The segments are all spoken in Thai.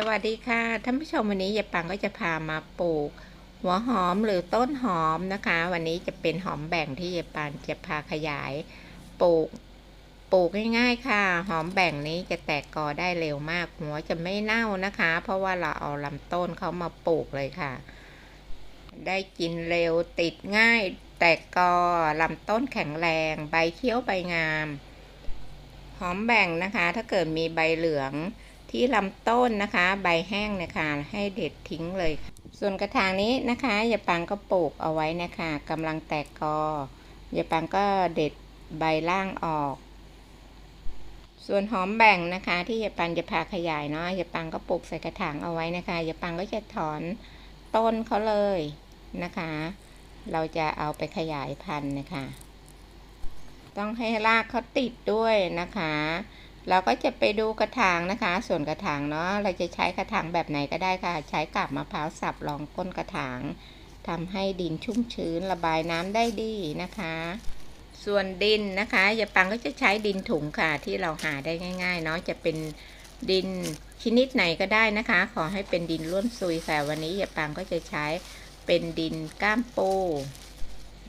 สวัสดีค่ะท่านผู้ชมวันนี้ยายปังก็จะพามาปลูก หัวหอมหรือต้นหอมนะคะ วันนี้จะเป็นหอมแบ่งที่ยายปังจะพาขยายปลูกปลูกง่ายๆค่ะ หอมแบ่งนี้จะแตกกอได้เร็วมาก หัวจะไม่เน่านะคะ เพราะว่าเราเอาลำต้นเขามาปลูกเลยค่ะ ได้กินเร็วติดง่าย แตกกอลำต้นแข็งแรง ใบเขียวใบงาม หอมแบ่งนะคะ ถ้าเกิดมีใบเหลือง ที่ลำต้นนะคะ ใบแห้งนะคะให้เด็ดทิ้งเลยส่วนกระถางนี้นะคะยาปังก็ปลูกเอาไว้นะคะกำลังแตกกอยาปังก็เด็ดใบล่างออก ส่วนหอมแบ่งนะคะ ที่ยาปังจะพาขยายเนาะยาปังก็ปลูกใส่กระถางเอาไว้นะคะยาปังก็จะถอนต้นเขาเลยนะคะ เราจะเอาไปขยายพันธุ์นะคะ ต้องให้รากเขาติดด้วยนะคะ เราก็จะไปดูกระถางนะคะ ส่วนกระถางเนาะเราจะใช้กระถางแบบไหนก็ได้ค่ะ ใช้กับมะพร้าวสับรองก้นกระถางทำให้ดินชุ่มชื้นระบายน้ำได้ดีนะคะ ส่วนดินนะคะยาปังก็จะใช้ดินถุงค่ะที่เราหาได้ง่ายๆเนาะจะเป็นดินชนิดไหนก็ได้นะคะ ขอให้เป็นดินล้วนซุยค่ะวันนี้ยาปังก็จะใช้เป็นดินก้ามปู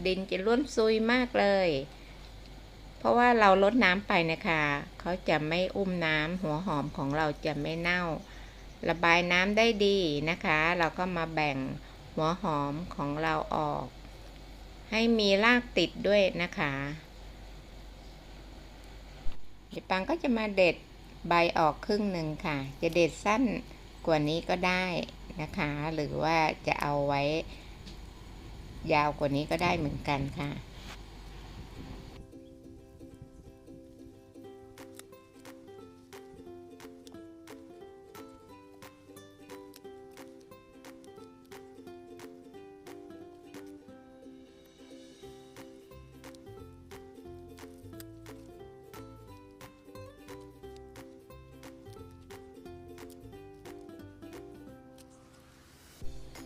ดินจะล้วนซุยมากเลย เพราะว่าเราลดน้ำไปนะคะเขาจะไม่อุ้มน้ำหัวหอมของเราจะไม่เน่า ระบายน้ำได้ดีนะคะ เราก็มาแบ่งหัวหอมของเราออก ให้มีรากติดด้วยนะคะเดี๋ยวปังก็จะมาเด็ดใบออกครึ่งหนึ่งค่ะ จะเด็ดสั้นกว่านี้ก็ได้นะคะ หรือว่าจะเอาไว้ยาวกว่านี้ก็ได้เหมือนกันค่ะ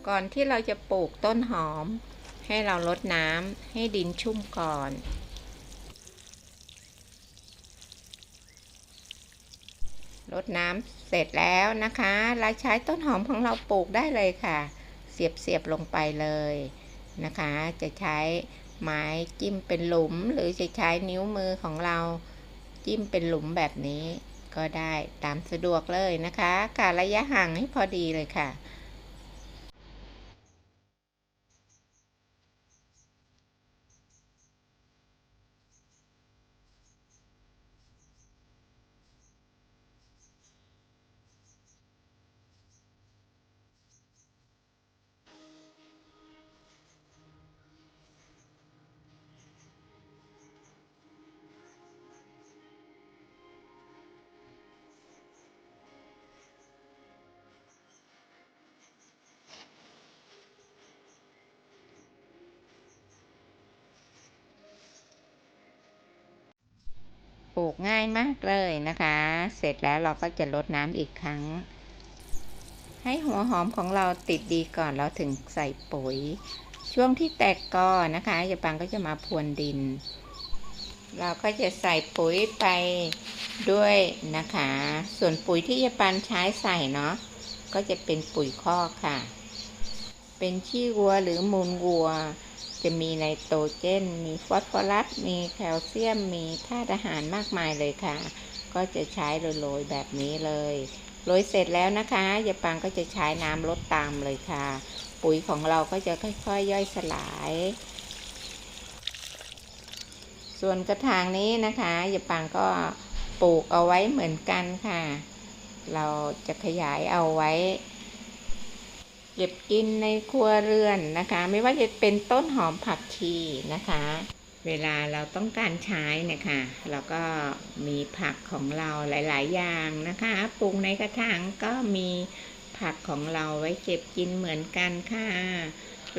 ก่อนที่เราจะปลูกต้นหอม ให้เราลดน้ำให้ดินชุ่มก่อนลดน้ำเสร็จแล้วนะคะเราใช้ต้นหอมของเราปลูกได้เลยค่ะ เสียบเสียบลงไปเลยนะคะ จะใช้ไม้จิ้มเป็นหลุม หรือจะใช้นิ้วมือของเราจิ้มเป็นหลุมแบบนี้ ก็ได้ตามสะดวกเลยนะคะการระยะห่างให้พอดีเลยค่ะ ปลูกง่ายมากเลยนะคะ เสร็จแล้วเราก็จะลดน้ำอีกครั้ง ให้หัวหอมของเราติดดีก่อนเราถึงใส่ปุ๋ย ช่วงที่แตกกอนะคะยาปังก็จะมาพรวนดิน เราก็จะใส่ปุ๋ยไปด้วยนะคะ ส่วนปุ๋ยที่ยาปันใช้ใส่เนาะก็จะเป็นปุ๋ยคอกค่ะ เป็นขี้วัวหรือมูลวัว จะมีไนโตรเจน มีฟอสฟอรัส มีแคลเซียม มีธาตุอาหารมากมายเลยค่ะ ก็จะใช้โรยๆแบบนี้เลย โรยเสร็จแล้วนะคะยาปังก็จะใช้น้ำลดตามเลยค่ะ ปุ๋ยของเราก็จะค่อยๆยย่อยสลาย ส่วนกระถางนี้นะคะยาปังก็ปลูกเอาไว้เหมือนกันค่ะ เราจะขยายเอาไว้ เก็บกินในครัวเรือนนะคะ ไม่ว่าจะเป็นต้นหอมผักชีนะคะ เวลาเราต้องการใช้นะคะเราก็มีผักของเราหลาย ๆ อย่างนะคะปลูกในกระถางก็มีผักของเราไว้เก็บกินเหมือนกันค่ะ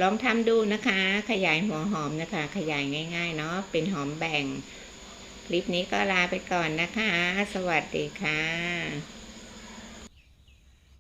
ลองทำดูนะคะ ขยายหัวหอมนะคะ ขยายง่าย ๆ เนาะเป็นหอมแบ่ง คลิปนี้ก็ลาไปก่อนนะคะ สวัสดีค่ะ